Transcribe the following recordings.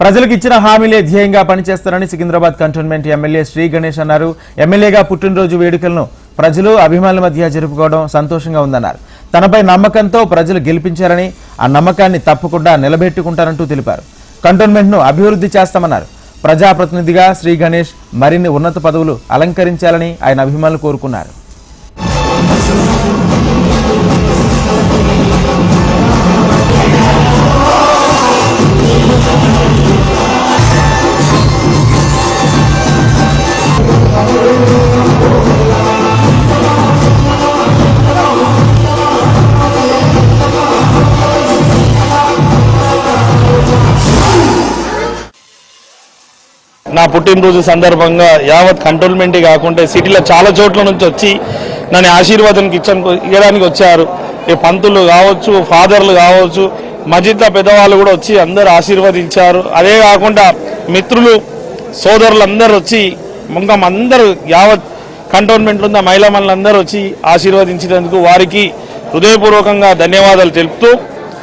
ప్రజలకు ఇచ్చిన హామీలే ధ్యేయంగా పనిచేస్తారని సికింద్రాబాద్ కంటోన్మెంట్ ఎమ్మెల్యే శ్రీ గణేష్ అన్నారు. ఎమ్మెల్యేగా పుట్టినరోజు వేడుకలను ప్రజలు అభిమానుల మధ్య జరుపుకోవడం సంతోషంగా ఉందన్నారు. తనపై నమ్మకంతో ప్రజలు గెలిపించారని ఆ నమ్మకాన్ని తప్పకుండా నిలబెట్టుకుంటారంటూ తెలిపారు. కంటోన్మెంట్ను అభివృద్ధి చేస్తామన్నారు. ప్రజాప్రతినిధిగా శ్రీ గణేష్ మరిన్ని ఉన్నత పదవులు అలంకరించాలని ఆయన అభిమానులు కోరుకున్నారు. నా పుట్టినరోజు సందర్భంగా యావత్ కంటోన్మెంట్ కాకుండా సిటీలో చాలా చోట్ల నుంచి వచ్చి నన్ను ఆశీర్వాదం ఇచ్చడానికి ఇవ్వడానికి వచ్చారు. ఈ పంతులు కావచ్చు ఫాదర్లు కావచ్చు మజిద్లో పెద్దవాళ్ళు కూడా వచ్చి అందరూ ఆశీర్వదించారు. అదే కాకుండా మిత్రులు సోదరులు అందరు వచ్చి ఇంకా అందరూ యావత్ కంటోన్మెంట్లో ఉన్న మహిళా మనులందరూ వచ్చి ఆశీర్వదించినందుకు వారికి హృదయపూర్వకంగా ధన్యవాదాలు తెలుపుతూ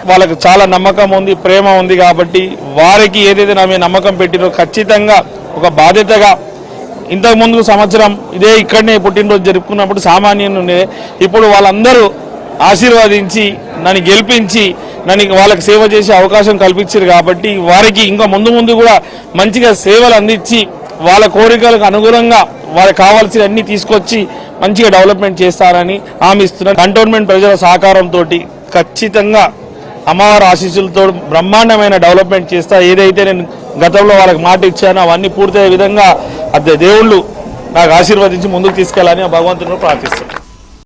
వాళ్ళకు చాలా నమ్మకం ఉంది ప్రేమ ఉంది కాబట్టి వారికి ఏదైతే నా మీద నమ్మకం పెట్టినో ఖచ్చితంగా ఒక బాధ్యతగా ఇంతకు ముందు సంవత్సరం ఇదే ఇక్కడనే పుట్టినరోజు జరుపుకున్నప్పుడు సామాన్యుని ఉండేది ఇప్పుడు వాళ్ళందరూ ఆశీర్వదించి నన్ను గెలిపించి నన్ను వాళ్ళకి సేవ చేసే అవకాశం కల్పించారు కాబట్టి వారికి ఇంకా ముందు ముందు కూడా మంచిగా సేవలు అందించి వాళ్ళ కోరికలకు అనుగుణంగా వాళ్ళకి కావాల్సిన అన్ని తీసుకొచ్చి మంచిగా డెవలప్మెంట్ చేస్తారని హామీ ఇస్తున్నారు. కంటోన్మెంట్ ప్రజల సహకారంతో ఖచ్చితంగా అమ్మవారి ఆశీస్సులతో బ్రహ్మాండమైన డెవలప్మెంట్ చేస్తా ఏదైతే నేను గతంలో వాళ్ళకి మాట ఇచ్చానో అవన్నీ పూర్తయ్యే విధంగా అదే దేవుళ్ళు నాకు ఆశీర్వదించి ముందుకు తీసుకెళ్ళాలని భగవంతుని ప్రార్థిస్తున్నాను